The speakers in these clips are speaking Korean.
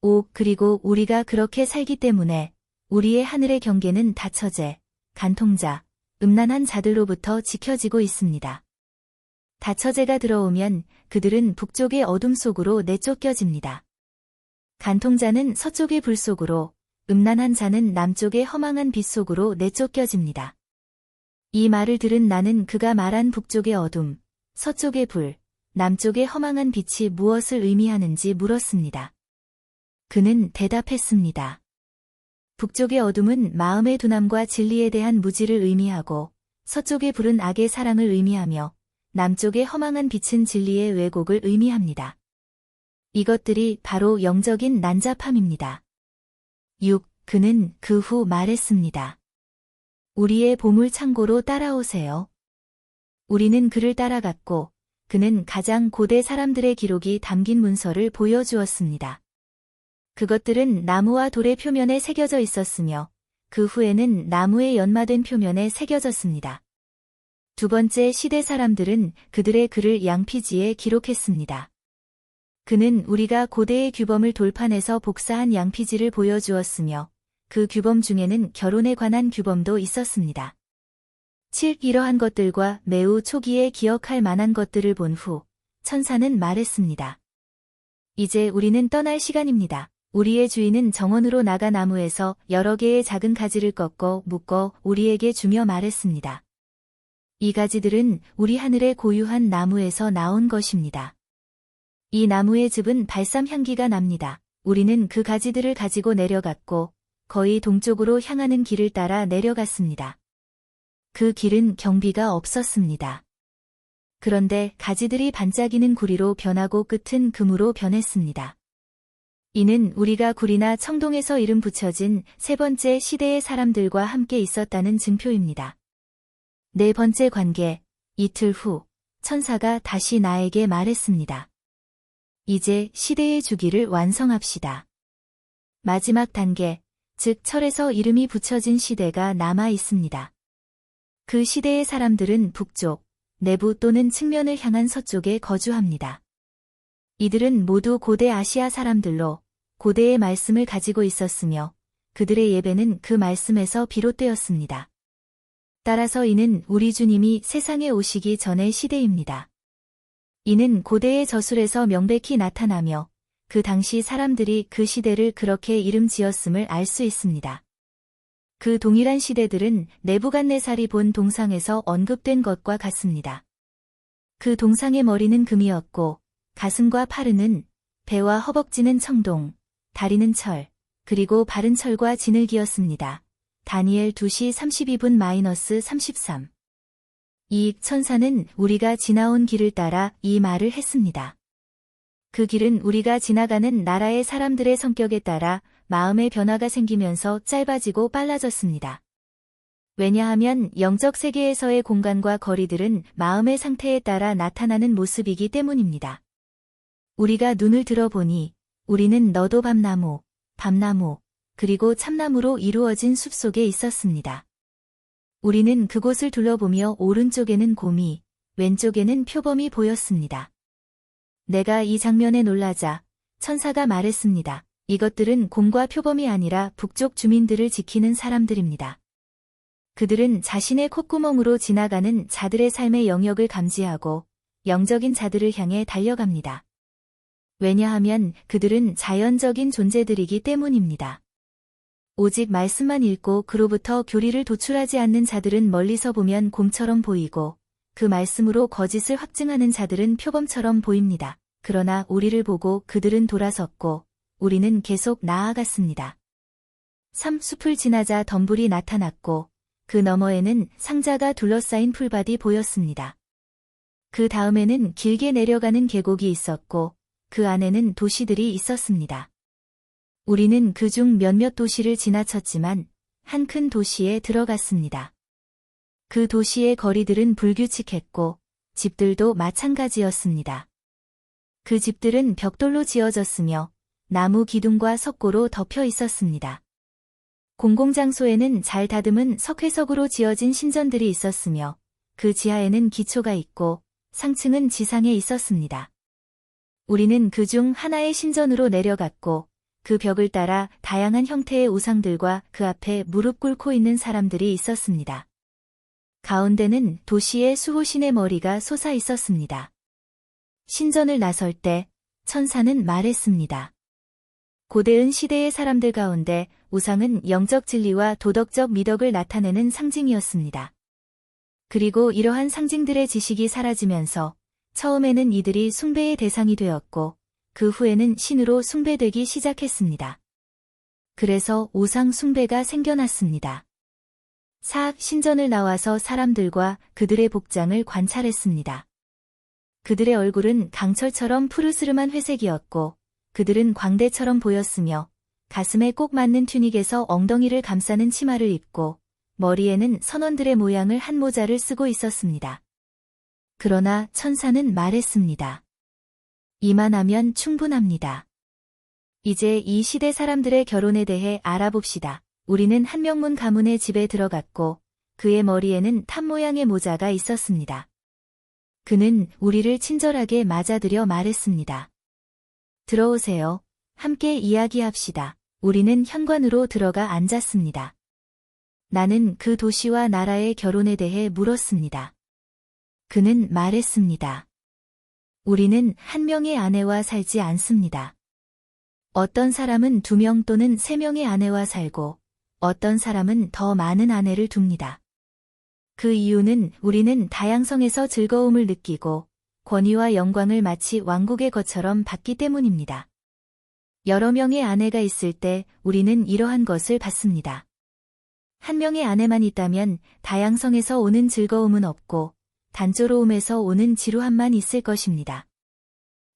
5. 그리고 우리가 그렇게 살기 때문에 우리의 하늘의 경계는 다처제, 간통자, 음란한 자들로부터 지켜지고 있습니다. 다처제가 들어오면 그들은 북쪽의 어둠 속으로 내쫓겨집니다. 간통자는 서쪽의 불 속으로, 음란한 자는 남쪽의 허망한 빛 속으로 내쫓겨집니다. 이 말을 들은 나는 그가 말한 북쪽의 어둠, 서쪽의 불, 남쪽의 허망한 빛이 무엇을 의미하는지 물었습니다. 그는 대답했습니다. 북쪽의 어둠은 마음의 둔함과 진리에 대한 무지를 의미하고 서쪽의 불은 악의 사랑을 의미하며 남쪽의 허망한 빛은 진리의 왜곡을 의미합니다. 이것들이 바로 영적인 난잡함입니다. 6. 그는 그 후 말했습니다. 우리의 보물 창고로 따라오세요. 우리는 그를 따라갔고 그는 가장 고대 사람들의 기록이 담긴 문서를 보여주었습니다. 그것들은 나무와 돌의 표면에 새겨져 있었으며 그 후에는 나무의 연마된 표면에 새겨졌습니다. 두 번째 시대 사람들은 그들의 글을 양피지에 기록했습니다. 그는 우리가 고대의 규범을 돌판해서 복사한 양피지를 보여주었으며 그 규범 중에는 결혼에 관한 규범도 있었습니다. 7. 이러한 것들과 매우 초기에 기억할 만한 것들을 본 후 천사는 말했습니다. 이제 우리는 떠날 시간입니다. 우리의 주인은 정원으로 나가 나무에서 여러 개의 작은 가지를 꺾어 묶어 우리에게 주며 말했습니다. 이 가지들은 우리 하늘의 고유한 나무에서 나온 것입니다. 이 나무의 즙은 발삼 향기가 납니다. 우리는 그 가지들을 가지고 내려갔고 거의 동쪽으로 향하는 길을 따라 내려갔습니다. 그 길은 경비가 없었습니다. 그런데 가지들이 반짝이는 구리로 변하고 끝은 금으로 변했습니다. 이는 우리가 구리나 청동에서 이름 붙여진 세 번째 시대의 사람들과 함께 있었다는 증표입니다. 네 번째 관계, 이틀 후, 천사가 다시 나에게 말했습니다. 이제 시대의 주기를 완성합시다. 마지막 단계, 즉 철에서 이름이 붙여진 시대가 남아 있습니다. 그 시대의 사람들은 북쪽, 내부 또는 측면을 향한 서쪽에 거주합니다. 이들은 모두 고대 아시아 사람들로 고대의 말씀을 가지고 있었으며 그들의 예배는 그 말씀에서 비롯되었습니다. 따라서 이는 우리 주님이 세상에 오시기 전의 시대입니다. 이는 고대의 저술에서 명백히 나타나며 그 당시 사람들이 그 시대를 그렇게 이름 지었음을 알 수 있습니다. 그 동일한 시대들은 내부간네살이 본 동상에서 언급된 것과 같습니다. 그 동상의 머리는 금이었고 가슴과 팔은 배와 허벅지는 청동, 다리는 철, 그리고 발은 철과 진흙이었습니다. 다니엘 2시 32분 마이너스 33. 이 천사는 우리가 지나온 길을 따라 이 말을 했습니다. 그 길은 우리가 지나가는 나라의 사람들의 성격에 따라 마음의 변화가 생기면서 짧아지고 빨라졌습니다. 왜냐하면 영적 세계에서의 공간과 거리들은 마음의 상태에 따라 나타나는 모습이기 때문입니다. 우리가 눈을 들어보니 우리는 너도 밤나무, 밤나무, 그리고 참나무로 이루어진 숲속에 있었습니다. 우리는 그곳을 둘러보며 오른쪽에는 곰이, 왼쪽에는 표범이 보였습니다. 내가 이 장면에 놀라자 천사가 말했습니다. 이것들은 곰과 표범이 아니라 북쪽 주민들을 지키는 사람들입니다. 그들은 자신의 콧구멍으로 지나가는 자들의 삶의 영역을 감지하고 영적인 자들을 향해 달려갑니다. 왜냐하면 그들은 자연적인 존재들이기 때문입니다. 오직 말씀만 읽고 그로부터 교리를 도출하지 않는 자들은 멀리서 보면 곰처럼 보이고 그 말씀으로 거짓을 확증하는 자들은 표범처럼 보입니다. 그러나 우리를 보고 그들은 돌아섰고 우리는 계속 나아갔습니다. 삼 숲을 지나자 덤불이 나타났고 그 너머에는 상자가 둘러싸인 풀밭이 보였습니다. 그 다음에는 길게 내려가는 계곡이 있었고 그 안에는 도시들이 있었습니다. 우리는 그 중 몇몇 도시를 지나쳤지만 한 큰 도시에 들어갔습니다. 그 도시의 거리들은 불규칙했고 집들도 마찬가지였습니다. 그 집들은 벽돌로 지어졌으며 나무 기둥과 석고로 덮여 있었습니다. 공공장소에는 잘 다듬은 석회석으로 지어진 신전들이 있었으며 그 지하에는 기초가 있고 상층은 지상에 있었습니다. 우리는 그 중 하나의 신전으로 내려갔고 그 벽을 따라 다양한 형태의 우상들과 그 앞에 무릎 꿇고 있는 사람들이 있었습니다. 가운데는 도시의 수호신의 머리가 솟아 있었습니다. 신전을 나설 때 천사는 말했습니다. 고대은 시대의 사람들 가운데 우상은 영적 진리와 도덕적 미덕을 나타내는 상징이었습니다. 그리고 이러한 상징들의 지식이 사라지면서 처음에는 이들이 숭배의 대상이 되었고 그 후에는 신으로 숭배되기 시작했습니다. 그래서 우상 숭배가 생겨났습니다. 사악 신전을 나와서 사람들과 그들의 복장을 관찰했습니다. 그들의 얼굴은 강철처럼 푸르스름한 회색이었고 그들은 광대처럼 보였으며 가슴에 꼭 맞는 튜닉에서 엉덩이를 감싸는 치마를 입고 머리에는 선원들의 모양을 한 모자를 쓰고 있었습니다. 그러나 천사는 말했습니다. 이만하면 충분합니다. 이제 이 시대 사람들의 결혼에 대해 알아봅시다. 우리는 한명문 가문의 집에 들어갔고 그의 머리에는 탑 모양의 모자가 있었습니다. 그는 우리를 친절하게 맞아들여 말했습니다. 들어오세요. 함께 이야기합시다. 우리는 현관으로 들어가 앉았습니다. 나는 그 도시와 나라의 결혼에 대해 물었습니다. 그는 말했습니다. 우리는 한 명의 아내와 살지 않습니다. 어떤 사람은 두 명 또는 세 명의 아내와 살고 어떤 사람은 더 많은 아내를 둡니다. 그 이유는 우리는 다양성에서 즐거움을 느끼고 권위와 영광을 마치 왕국의 것처럼 받기 때문입니다. 여러 명의 아내가 있을 때 우리는 이러한 것을 받습니다. 한 명의 아내만 있다면 다양성에서 오는 즐거움은 없고 단조로움에서 오는 지루함만 있을 것입니다.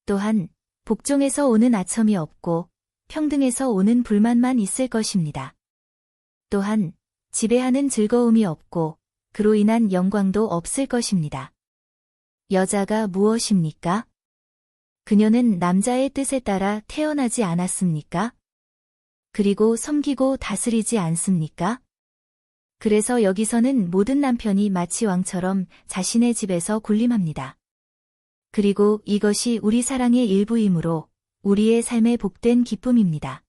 또한 복종에서 오는 아첨이 없고 평등에서 오는 불만만 있을 것입니다. 또한 지배하는 즐거움이 없고 그로 인한 영광도 없을 것입니다. 여자가 무엇입니까? 그녀는 남자의 뜻에 따라 태어나지 않았습니까? 그리고 섬기고 다스리지 않습니까? 그래서 여기서는 모든 남편이 마치 왕처럼 자신의 집에서 군림합니다. 그리고 이것이 우리 사랑의 일부이므로 우리의 삶의 복된 기쁨입니다.